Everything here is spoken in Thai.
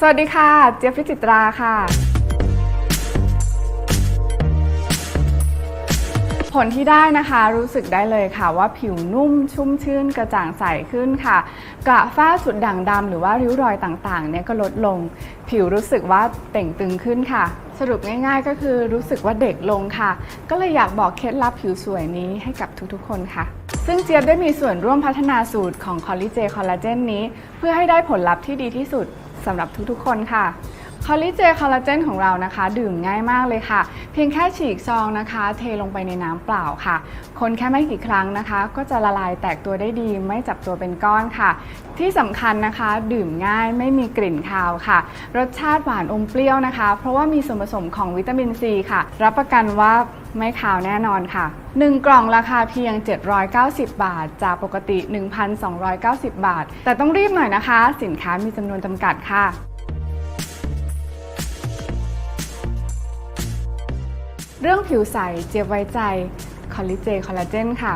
สวัสดีค่ะ เจี๊ยบพิจิตราค่ะ ผลที่ได้นะคะรู้สึกได้เลยค่ะ ว่าผิวนุ่มชุ่มชื่นกระจ่างใสขึ้นค่ะ กระฝ้าจุดด่างดำหรือว่าริ้วรอยต่างๆเนี่ยก็ลดลง ผิวรู้สึกว่าเต่งตึงขึ้นค่ะ สรุปง่ายๆ ก็คือรู้สึกว่าเด็กลงค่ะ ก็เลยอยากบอกเคล็ดลับผิวสวยนี้ให้กับทุกๆ คนค่ะซึ่งเจี๊ยบได้มีส่วนร่วมพัฒนาสูตรของคอลลิเจคอลลาเจนนี้ เพื่อให้ได้ผลลัพธ์ที่ดีที่สุด สำหรับทุกๆ คนค่ะ คอลลิเจคอลลาเจนของเรานะคะ ดื่มง่ายมากเลยค่ะ เพียงแค่ฉีกซองนะคะ เทลงไปในน้ำเปล่าค่ะ คนแค่ไม่กี่ครั้งนะคะ ก็จะละลายแตกตัวได้ดี ไม่จับตัวเป็นก้อนค่ะ ที่สำคัญนะคะ ดื่มง่ายไม่มีกลิ่นคาวค่ะ รสชาติหวานอมเปรี้ยวนะคะ เพราะว่ามีส่วนผสมของวิตามินซีค่ะ รับประกันว่าไม่คาวแน่นอนค่ะ 1 กล่องราคาเพียง 790 บาท จากปกติ 1,290 บาท แต่ต้องรีบหน่อยนะคะ สินค้ามีจำนวนจำกัดค่ะ เรื่องผิวใสเจี๊ยบไว้ใจคอลลิเจคอลลาเจนค่ะ